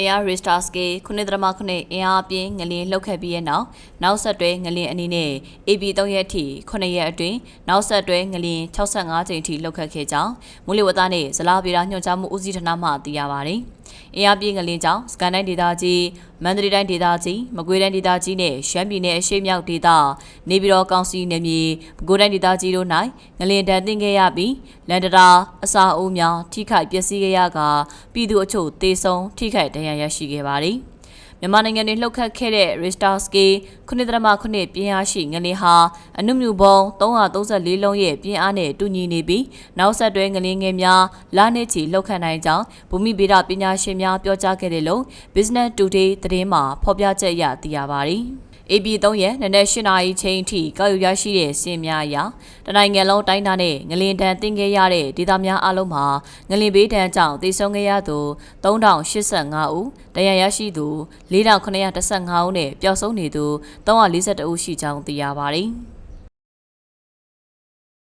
AR Ristar Scale 9.9အင်အားပြင်းငလင်လှုပ်ခတ်ပြီးတဲ့နောက်နောက်ဆက်တွဲငလင်အနေနဲ့ AB 3ရက်ထိ9ရက်အတွင်းနောက်ဆက်တွဲငလင်65ကြိမ်ထိလှုပ်ခတ်ခဲ့ကြောင်းမူလဝသနဲ့ဇလားဗီရာညွှန်ကြားမှုဦးစီးဌာနမှသိရပါတယ်။ အင်အားပြင်းငလင်ကြောင့်စကန်တိုင်းဒေသကြီးမန္တလေးတိုင်းဒေသကြီးမကွေးတိုင်းဒေသကြီးနဲ့ရှမ်းပြည်နယ်အရှေ့မြောက်ဒေသနေပြည်တော်ကောင်စီနယ်မြေပဲခူးတိုင်းဒေသကြီးတို့၌ငလင်တန်တင်ခဲ့ရပြီးလန်ဒရာအစာအုပ်များထိခိုက်ပျက်စီးခဲ့ရကပြည်သူအချို့တေဆုံးထိခိုက်ဒဏ်ရာရရှိခဲ့ပါတယ်။ မြန်မာနိုင်ငံတွင်လှုပ်ခတ်ခဲ့တဲ့ Richter scale 9.9ပြင်းအားရှိငလင်ဟာအနုမြူပုံ334လုံးရဲ့ပြင်းအားနဲ့တူညီနေပြီးနောက်ဆက်တွဲငလင်ငယ်များလာနေချီလှုပ်ခတ်နိုင်ကြောင်းဘူမိဗေဒပညာရှင်များပြောကြားခဲ့တယ်လို့ Business Today သတင်းမှာဖော်ပြချက်အရသိရပါတယ်။ AB 3ရက်နနက်၈နာရီချိန်အထိကောက်ယူရရှိတဲ့စင်များအရတနိုင်ငံလုံးတိုင်းသားနဲ့ငလင်တန်တင်ခဲ့ရတဲ့ဒေသများအလုံးမှာငလင်ဘေးဒဏ်ကြောင့်သေဆုံးခဲ့ရသူ3085ဦး၊တရားရရှိသူ4915ဦးနဲ့ပျောက်ဆုံးနေသူ342ဦးရှိကြောင်းသိရပါတယ်။